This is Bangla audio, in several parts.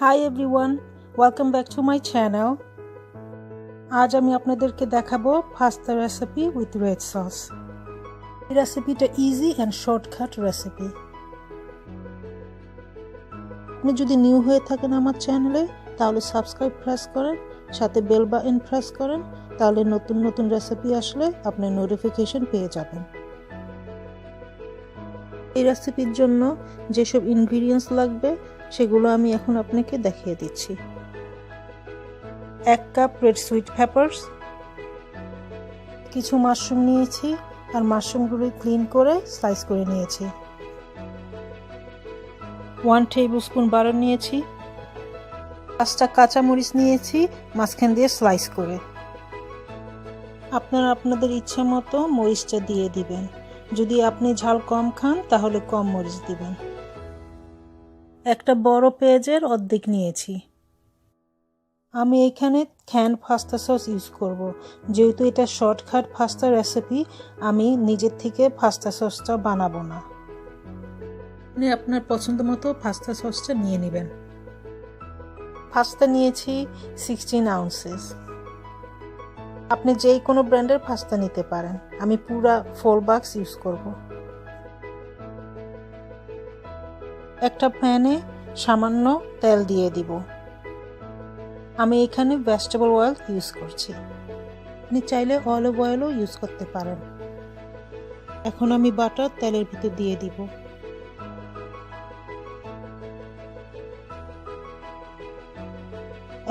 Hi everyone welcome back to my channel আজ আমি আপনাদেরকে দেখাবো pasta recipe with red sauce এই রেসিপিটা ইজি অ্যান্ড শর্টকাট রেসিপি আপনি যদি নিউ হয়ে থাকেন আমার চ্যানেলে তাহলে সাবস্ক্রাইব প্রেস করেন, সাথে বেল বাটন প্রেস করেন, তাহলে নতুন নতুন রেসিপি আসলে আপনি নোটিফিকেশন পেয়ে যাবেন। এই রেসিপির জন্য যেসব ইনগ্রিডিয়েন্টস লাগবে সেগুলো আমি এখন আপনাকে দেখিয়ে দিচ্ছি। এক কাপ রেড সুইট পেপারস, কিছু মাশরুম নিয়েছি আর মাশরুমগুলো ক্লিন করে স্লাইস করে নিয়েছি। ওয়ান টেবিল স্পুন বাটার নিয়েছি, পাঁচটা কাঁচামরিচ নিয়েছি, মাঝখান দিয়ে স্লাইস করে। আপনারা আপনাদের ইচ্ছে মতো মরিচটা দিয়ে দিবেন। যদি আপনি ঝাল কম খান, তাহলে কম মরিচ দিবেন। একটা বড় পেঁয়াজের অর্ধেক নিয়েছি। আমি এখানে খ্যান পাস্তা সস ইউজ করব। যেহেতু এটা শর্টকাট পাস্তা রেসিপি আমি নিজের থেকে পাস্তা সসটা বানাবো না। আপনি আপনার পছন্দ মতো পাস্তা সসটা নিয়ে নেবেন। পাস্তা নিয়েছি সিক্সটিন আউন্সেস আপনি যেই কোনো ব্র্যান্ডের পাস্তা নিতে পারেন। আমি পুরা ফোর বাক্স ইউজ করব। একটা প্যানে সামান্য তেল দিয়ে দিব। আমি এখানে ভেজিটেবল অয়েল ইউজ করছি। আপনি চাইলে অলিভ অয়েলও ইউজ করতে পারেন। এখন আমি বাটার তেলের ভিতর দিয়ে দিব।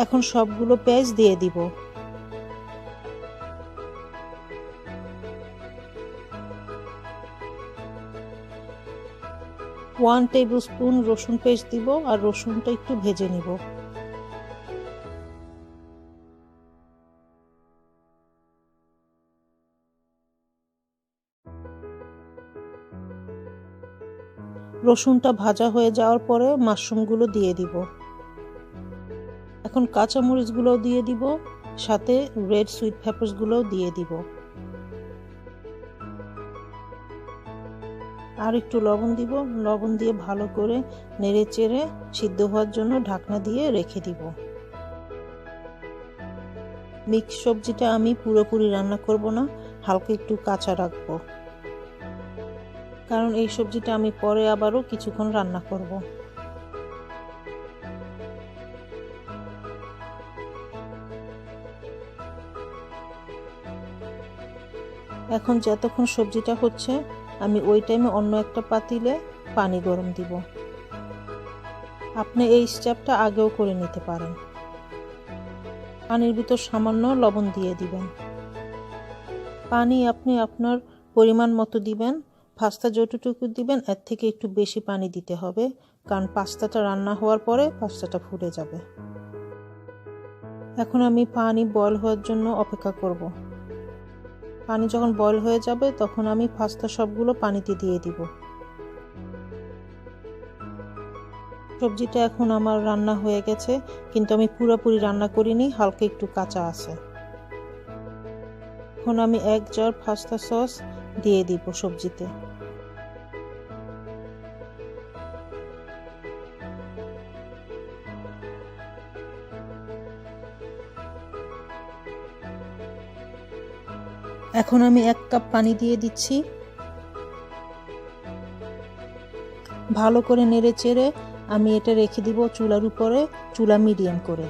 এখন সবগুলো পেঁয়াজ দিয়ে দিব। ওয়ান টেবিল স্পুন রসুন পেস্ট দিব আর রসুনটা একটু ভেজে নিব। রসুনটা ভাজা হয়ে যাওয়ার পরে মাশরুমগুলো দিয়ে দিব। এখন কাঁচামরিচগুলোও দিয়ে দিব, সাথে রেড সুইট পেপারসগুলোও দিয়ে দিব। আর একটু লবণ দিব। লবণ দিয়ে ভালো করে নেড়ে চেড়ে সিদ্ধ হওয়ার জন্য ঢাকনা দিয়ে রেখে দিব। মিক্স সবজিটা আমি পুরোপুরি রান্না করব না, হালকা একটু কাঁচা রাখব। কারণ এই সবজিটা আমি পরে আবারও কিছুক্ষণ রান্না করব। এখন যতক্ষণ সবজিটা হচ্ছে আমি ওই টাইমে অন্য একটা পাতিলে পানি গরম দিব। আপনি এই স্টেপটা আগেও করে নিতে পারেন। পানির ভিতর সামান্য লবণ দিয়ে দিবেন। পানি আপনি আপনার পরিমাণ মতো দিবেন। পাস্তা যতটুকু দিবেন, এর থেকে একটু বেশি পানি দিতে হবে, কারণ পাস্তাটা রান্না হওয়ার পরে পাস্তাটা ফুটে যাবে। এখন আমি পানি বয়ল হওয়ার জন্য অপেক্ষা করব। পানি যখন বয়ল হয়ে যাবে, তখন আমি পাস্তা সবগুলো পানিতে দিয়ে দিব। সবজিটা এখন আমার রান্না হয়ে গেছে, কিন্তু আমি পুরোপুরি রান্না করিনি, হালকা একটু কাঁচা আছে। এখন আমি এক জার পাস্তা সস দিয়ে দিব সবজিতে। এখন আমি এক কাপ পানি দিয়ে দিচ্ছি। ভালো করে নেড়ে চেড়ে আমি এটা রেখে দিব চুলার উপরে, চুলা মিডিয়াম করে।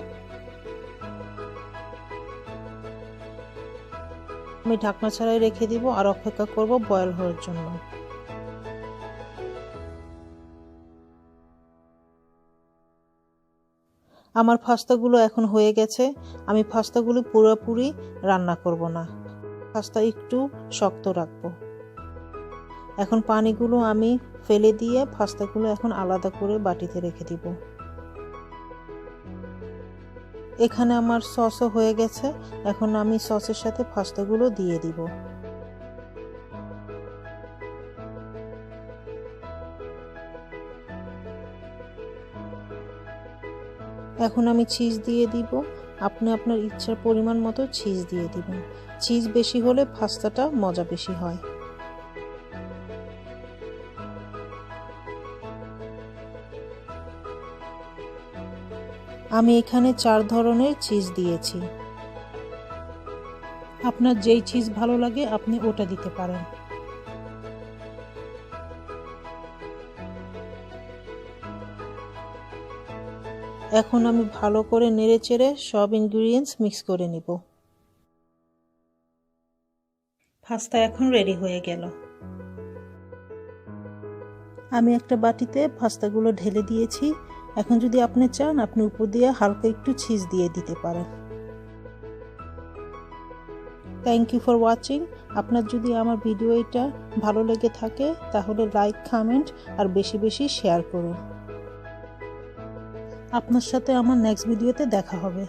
আমি ঢাকনা ছাড়াই রেখে দিব আর অপেক্ষা করব বয়েল হওয়ার জন্য। আমার ফাস্তাগুলো এখন হয়ে গেছে। আমি পাস্তাগুলো পুরোপুরি রান্না করব না। পাস্তা একটু শক্ত রাখব। এখন পানিগুলো আমি ফেলে দিয়ে পাস্তাগুলো এখন আলাদা করে বাটিতে রেখে দিব। এখানে আমার সসও হয়ে গেছে, এখন আমি সসের সাথে পাস্তাগুলো দিয়ে দিব। এখন আমি চিজ দিয়ে দিব। আপনি আপনার ইচ্ছার পরিমাণ মতো চিজ দিয়ে দিবেন। চিজ বেশি হলে পাস্তাটা মজা বেশি হয়। আমি এখানে চার ধরনের চিজ দিয়েছি। আপনার যেই চিজ ভালো লাগে, আপনি ওটা দিতে পারেন। এখন আমি ভালো করে নেড়েচেড়ে সব ইনগ্রিডিয়েন্টস মিক্স করে নিব। পাস্তা এখন রেডি হয়ে গেল। আমি একটা বাটিতে পাস্তাগুলো ঢেলে দিয়েছি। এখন যদি আপনি চান, আপনি উপর দিয়ে হালকা একটু চিজ দিয়ে দিতে পারেন। থ্যাংক ইউ ফর ওয়াচিং আপনার যদি আমার ভিডিও এটা ভালো লেগে থাকে, তাহলে লাইক কমেন্ট আর বেশি বেশি শেয়ার করুন। আপনার সাথে আমার নেক্সট ভিডিওতে দেখা হবে।